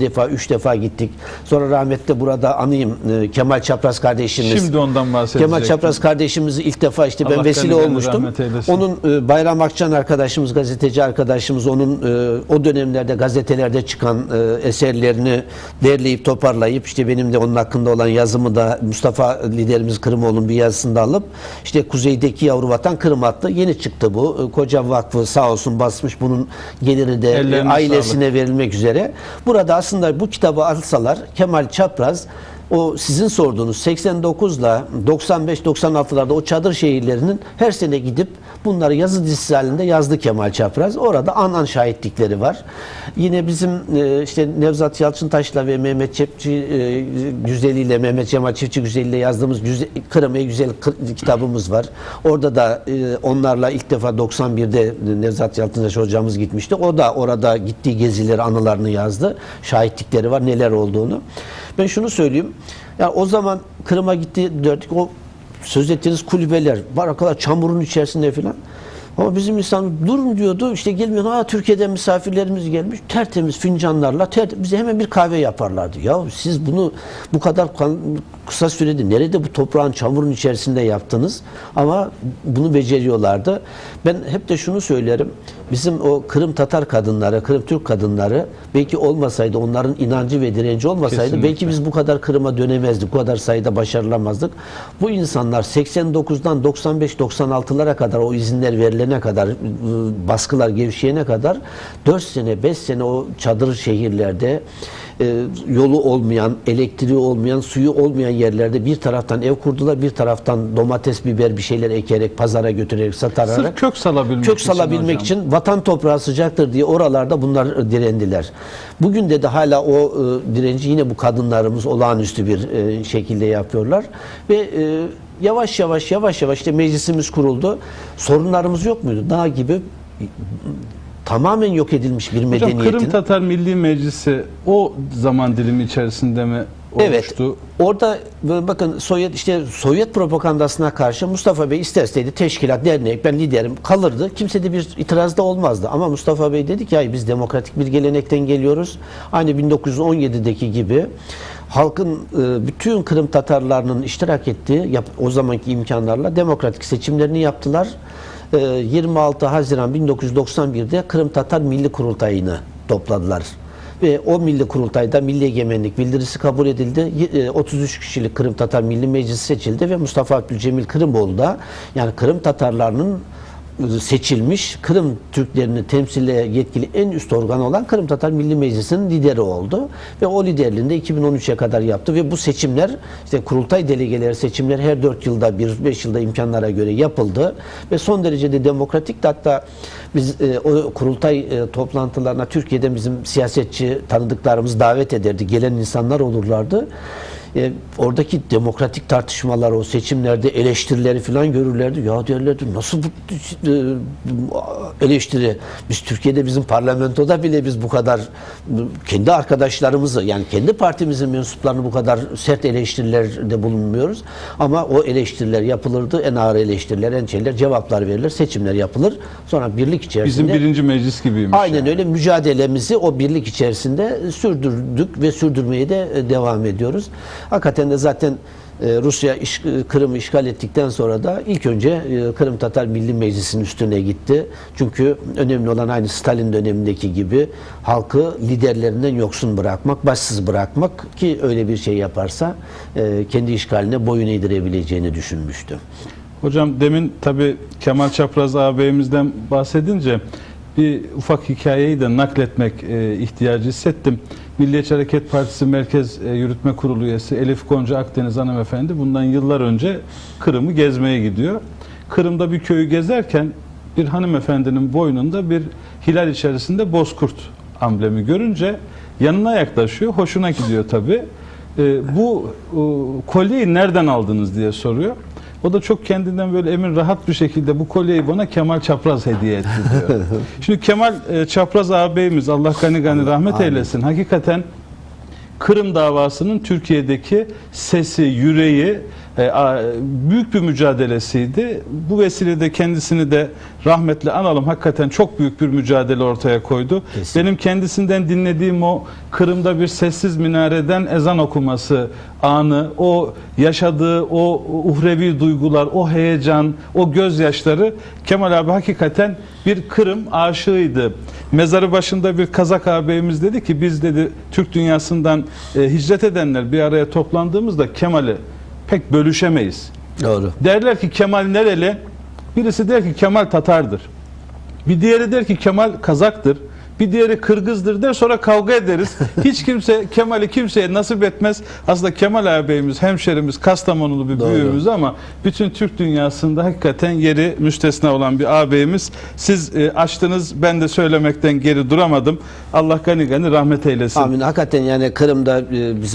defa, üç defa gittik. Sonra rahmetli burada anayım e, Kemal Çapraz kardeşimiz. Şimdi ondan bahsedecektim. Kemal Çapraz kardeşimizi ilk defa işte ben Allah vesile olmuştum. Onun e, Bayram Akçan arkadaşımız, gazeteci arkadaşımız onun e, o dönemlerde gazetelerde çıkan e, eserlerini derleyip toparlayıp işte benim de onun hakkında olan yazımı da Mustafa liderimiz Kırımoğlu'nun bir yazısında alıp işte kuzeydeki yavru vatan Kırım adlı yeni çıktı bu. E, Koca Vakfı sağ olsun basmış bunun geliri de Ellerine ailesine verilmek üzere. Burada aslında bu kitabı alsalar Kemal Çapraz o sizin sorduğunuz 89 ile 95-96'larda o çadır şehirlerinin her sene gidip bunları yazı dizisi halinde yazdı Kemal Çapraz. Orada an an şahitlikleri var. Yine bizim e, işte Nevzat Yalçıntaş'la ve Mehmet Çepçi e, güzeliyle Mehmet Cemal Çiftçi güzeliyle yazdığımız güzel, Kırım Ey Güzel kitabımız var. Orada da e, onlarla ilk defa 91'de Nevzat Yalçıntaş hocamız gitmişti. O da orada gittiği gezileri, anılarını yazdı. Şahitlikleri var neler olduğunu. Ben şunu söyleyeyim. Ya o zaman Kırım'a gitti dördük o söz ettiğiniz kulübeler barakalar çamurun içerisinde filan. Ama bizim insan durun diyordu işte gelmiyor. Ha Türkiye'den misafirlerimiz gelmiş tertemiz fincanlarla ter, bize hemen bir kahve yaparlardı. Ya siz bunu bu kadar kısa sürede nerede bu toprağın çamurun içerisinde yaptınız? Ama bunu beceriyorlardı. Ben hep de şunu söylerim. Bizim o Kırım Tatar kadınları, Kırım Türk kadınları belki olmasaydı onların inancı ve direnci olmasaydı Kesinlikle. belki biz bu kadar Kırım'a dönemezdik. Bu kadar sayıda başarılamazdık. Bu insanlar 89'dan 95-96'lara kadar o izinler verilene kadar ıı, baskılar gevşeyene kadar 4 sene 5 sene o çadır şehirlerde e, yolu olmayan, elektriği olmayan, suyu olmayan yerlerde bir taraftan ev kurdular, bir taraftan domates, biber bir şeyler ekerek pazara götürerek satarak Sırf kök salabilmek kök için salabilmek hocam. için vatan toprağı sıcaktır diye oralarda bunlar direndiler. Bugün de de hala o e, direnci yine bu kadınlarımız olağanüstü bir e, şekilde yapıyorlar ve e, yavaş yavaş yavaş yavaş işte meclisimiz kuruldu. Sorunlarımız yok muydu? Dağ gibi tamamen yok edilmiş bir Hocam medeniyetin. Kırım Tatar Milli Meclisi o zaman dilimi içerisinde mi Evet. oluştu? Orada bakın Sovyet işte Sovyet propagandasına karşı Mustafa Bey isterseydi teşkilat, dernek, ben liderim kalırdı. Kimse de bir itirazda olmazdı. Ama Mustafa Bey dedi ki hayır biz demokratik bir gelenekten geliyoruz. Aynı 1917'deki gibi halkın e, bütün Kırım Tatarlarının iştirak ettiği o zamanki imkanlarla demokratik seçimlerini yaptılar. E, 26 Haziran 1991'de Kırım Tatar Milli Kurultayı'nı topladılar ve o milli kurultayda milli egemenlik bildirisi kabul edildi. Y- e, 33 kişilik Kırım Tatar Milli Meclisi seçildi ve Mustafa Abdülcemil Kırımoğlu da yani Kırım Tatarlarının seçilmiş Kırım Türklerini temsile yetkili en üst organ olan Kırım Tatar Milli Meclisi'nin lideri oldu ve o liderliğinde 2013'e kadar yaptı ve bu seçimler işte kurultay delegeleri seçimler her 4 yılda bir 5 yılda imkanlara göre yapıldı ve son derece de demokratik hatta biz e, o kurultay e, toplantılarına Türkiye'de bizim siyasetçi tanıdıklarımız davet ederdi. Gelen insanlar olurlardı. E, oradaki demokratik tartışmalar o seçimlerde eleştirileri falan görürlerdi. Ya derlerdi nasıl bu e, eleştiri? Biz Türkiye'de bizim parlamentoda bile biz bu kadar kendi arkadaşlarımızı yani kendi partimizin mensuplarını bu kadar sert eleştirilerde bulunmuyoruz. Ama o eleştiriler yapılırdı. En ağır eleştiriler, en şeyler cevaplar verilir. Seçimler yapılır. Sonra birlik içerisinde Bizim birinci meclis gibiymiş. Aynen yani. öyle mücadelemizi o birlik içerisinde sürdürdük ve sürdürmeye de e, devam ediyoruz. Hakikaten de zaten e, Rusya iş- Kırım'ı işgal ettikten sonra da ilk önce e, Kırım Tatar Milli Meclisi'nin üstüne gitti. Çünkü önemli olan aynı Stalin dönemindeki gibi halkı liderlerinden yoksun bırakmak, başsız bırakmak ki öyle bir şey yaparsa e, kendi işgaline boyun eğdirebileceğini düşünmüştü. Hocam demin tabi Kemal Çapraz ağabeyimizden bahsedince bir ufak hikayeyi de nakletmek e, ihtiyacı hissettim. Milliyetçi Hareket Partisi Merkez e, Yürütme Kurulu üyesi Elif Gonca Akdeniz hanımefendi bundan yıllar önce Kırım'ı gezmeye gidiyor. Kırım'da bir köyü gezerken bir hanımefendinin boynunda bir hilal içerisinde bozkurt amblemi görünce yanına yaklaşıyor. Hoşuna gidiyor tabi. bu e, kolyeyi nereden aldınız diye soruyor. O da çok kendinden böyle emin rahat bir şekilde bu kolyeyi bana Kemal Çapraz hediye etti diyor. Şimdi Kemal e, Çapraz ağabeyimiz Allah gani gani rahmet amin. eylesin. Hakikaten Kırım davasının Türkiye'deki sesi, yüreği büyük bir mücadelesiydi. Bu vesilede kendisini de rahmetle analım. Hakikaten çok büyük bir mücadele ortaya koydu. Kesin. Benim kendisinden dinlediğim o Kırım'da bir sessiz minareden ezan okuması anı, o yaşadığı o uhrevi duygular, o heyecan, o gözyaşları Kemal abi hakikaten bir Kırım aşığıydı. Mezarı başında bir Kazak ağabeyimiz dedi ki biz dedi Türk dünyasından e, hicret edenler bir araya toplandığımızda Kemal'i pek bölüşemeyiz. Doğru. Derler ki Kemal nereli? Birisi der ki Kemal Tatar'dır. Bir diğeri der ki Kemal Kazak'tır. Bir diğeri Kırgız'dır der sonra kavga ederiz. Hiç kimse Kemal'i kimseye nasip etmez. Aslında Kemal ağabeyimiz, hemşerimiz, Kastamonulu bir Doğru. büyüğümüz ama bütün Türk dünyasında hakikaten yeri müstesna olan bir ağabeyimiz. Siz e, açtınız ben de söylemekten geri duramadım. Allah gani gani rahmet eylesin. Amin. Hakikaten yani Kırım'da e, bizim